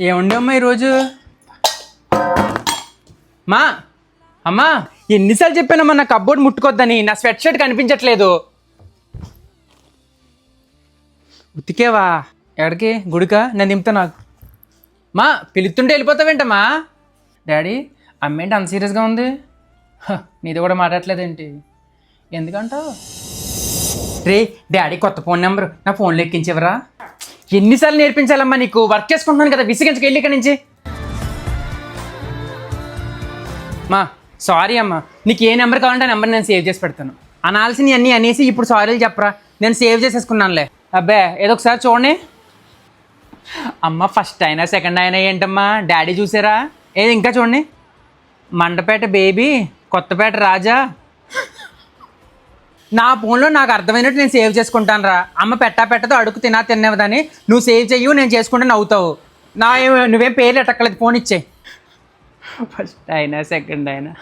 ఏముండమ్మా ఈరోజు? మా అమ్మా ఎన్నిసార్లు చెప్పానమ్మా నా కబ్బోర్డ్ ముట్టుకోద్దని నా స్వెట్ షర్ట్ కనిపించట్లేదు. ఉతికేవా? ఎక్కడికి? గుడికా? నేను దింపుతా నాకు. మా పిలుతుంటే వెళ్ళిపోతావేంటమ్మా? డాడీ అమ్మేంటి అంత సీరియస్గా ఉంది? నీది కూడా మాట్లాడలేదేంటి ఎందుకంటావు? రే డాడీ కొత్త ఫోన్ నెంబర్. నా ఫోన్లో ఎక్కించేవరా? ఎన్నిసార్లు నేర్పించాలమ్మా నీకు? వర్క్ చేసుకుంటున్నాను కదా విసిగించుకు వెళ్ళి ఇక్కడి నుంచి. మా సారీ అమ్మా. నీకు ఏ నెంబర్ కావాలంటే ఆ నెంబర్ నేను సేవ్ చేసి పెడతాను. అనాల్సిన అన్నీ అనేసి ఇప్పుడు సారీలు చెప్పరా. నేను సేవ్ చేసేసుకున్నానులే. అబ్బే ఏదో ఒకసారి చూడండి. అమ్మ ఫస్ట్ అయినా సెకండ్ అయినా ఏంటమ్మా? డాడీ చూసారా? ఏది ఇంకా చూడండి. మండపేట బేబీ కొత్తపేట రాజా. నా ఫోన్లో నాకు అర్థమైనట్టు నేను సేవ్ చేసుకుంటాను రా అమ్మ పెట్టా పెట్టదో అడుగు తినా తినేవదని నువ్వు సేవ్ చెయ్యు నేను చేసుకుంటే నవ్వుతావు. నా నువ్వేం పేర్లు ఎట్టక్కలేదు ఫోన్ ఇచ్చే ఫస్ట్ అయినా సెకండ్ అయినా.